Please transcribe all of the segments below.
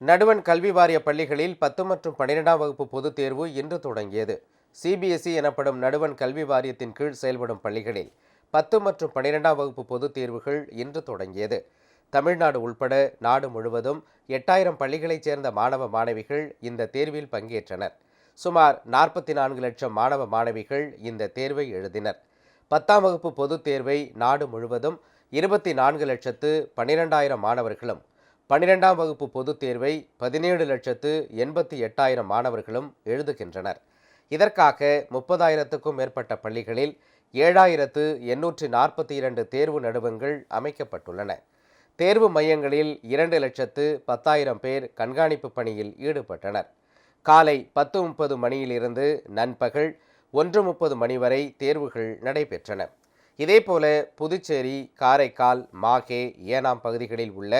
நடுவன் கல்வி வாரிய பள்ளிகளில் பத்து மற்றும் பன்னிரெண்டாம் வகுப்பு பொதுத் தேர்வு இன்று தொடங்கியது. சிபிஎஸ்இ எனப்படும் நடுவன் கல்வி வாரியத்தின் கீழ் செயல்படும் பள்ளிகளில் பத்து மற்றும் பன்னிரெண்டாம் வகுப்பு பொதுத் தேர்வுகள் இன்று தொடங்கியது. தமிழ்நாடு உள்பட நாடு முழுவதும் எட்டாயிரம் பள்ளிகளைச் சேர்ந்த மாணவ மாணவிகள் இந்த தேர்வில் பங்கேற்றனர். சுமார் நாற்பத்தி நான்கு லட்சம் மாணவ மாணவிகள் இந்த தேர்வை எழுதினர். பத்தாம் வகுப்பு பொதுத் தேர்வை நாடு முழுவதும் இருபத்தி நான்கு லட்சத்து பன்னிரெண்டாயிரம் மாணவர்களும் பன்னிரெண்டாம் வகுப்பு பொதுத் தேர்வை பதினேழு லட்சத்து எண்பத்தி எட்டாயிரம் மாணவர்களும் எழுதுகின்றனர். இதற்காக முப்பதாயிரத்துக்கும் மேற்பட்ட பள்ளிகளில் ஏழாயிரத்து எண்ணூற்றி நாற்பத்தி இரண்டு தேர்வு நடுவங்கள் அமைக்கப்பட்டுள்ளன. தேர்வு மையங்களில் இரண்டு லட்சத்து பத்தாயிரம் பேர் கண்காணிப்பு பணியில் ஈடுபட்டனர். காலை பத்து முப்பது மணியிலிருந்து நண்பகல் ஒன்று முப்பது மணி வரை தேர்வுகள் நடைபெற்றன. இதேபோல புதுச்சேரி காரைக்கால் மாகே ஏனாம் பகுதிகளில் உள்ள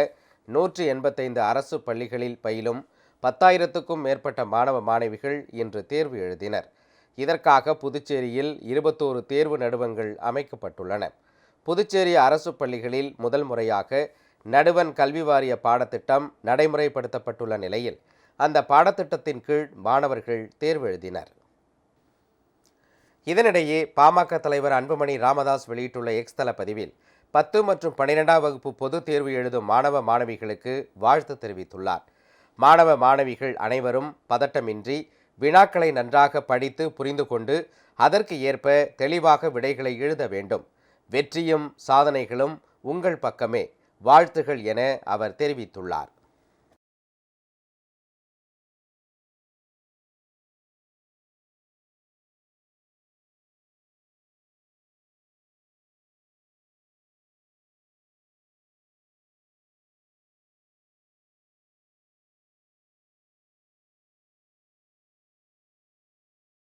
நூற்றி எண்பத்தைந்து அரசு பள்ளிகளில் பயிலும் பத்தாயிரத்துக்கும் மேற்பட்ட மாணவ மாணவிகள் இன்று தேர்வு எழுதினர். இதற்காக புதுச்சேரியில் இருபத்தோரு தேர்வு நடுவங்கள் அமைக்கப்பட்டுள்ளன. புதுச்சேரி அரசு பள்ளிகளில் முதல் முறையாக நடுவன் கல்வி வாரிய பாடத்திட்டம் நடைமுறைப்படுத்தப்பட்டுள்ள நிலையில் அந்த பாடத்திட்டத்தின் கீழ் மாணவர்கள் தேர்வு எழுதினர். இதனிடையே பாமக தலைவர் அன்புமணி ராமதாஸ் வெளியிட்டுள்ள எக்ஸ்தல பதிவில் பத்து மற்றும் பன்னிரெண்டாம் வகுப்பு பொதுத் தேர்வு எழுதும் மாணவ மாணவிகளுக்கு வாழ்த்து தெரிவித்துள்ளார். மாணவ மாணவிகள் அனைவரும் பதட்டமின்றி வினாக்களை நன்றாக படித்து புரிந்து கொண்டு அதற்கு ஏற்ப தெளிவாக விடைகளை எழுத வேண்டும். வெற்றியும் சாதனைகளும் உங்கள் பக்கமே. வாழ்த்துகள் என அவர் தெரிவித்துள்ளார்.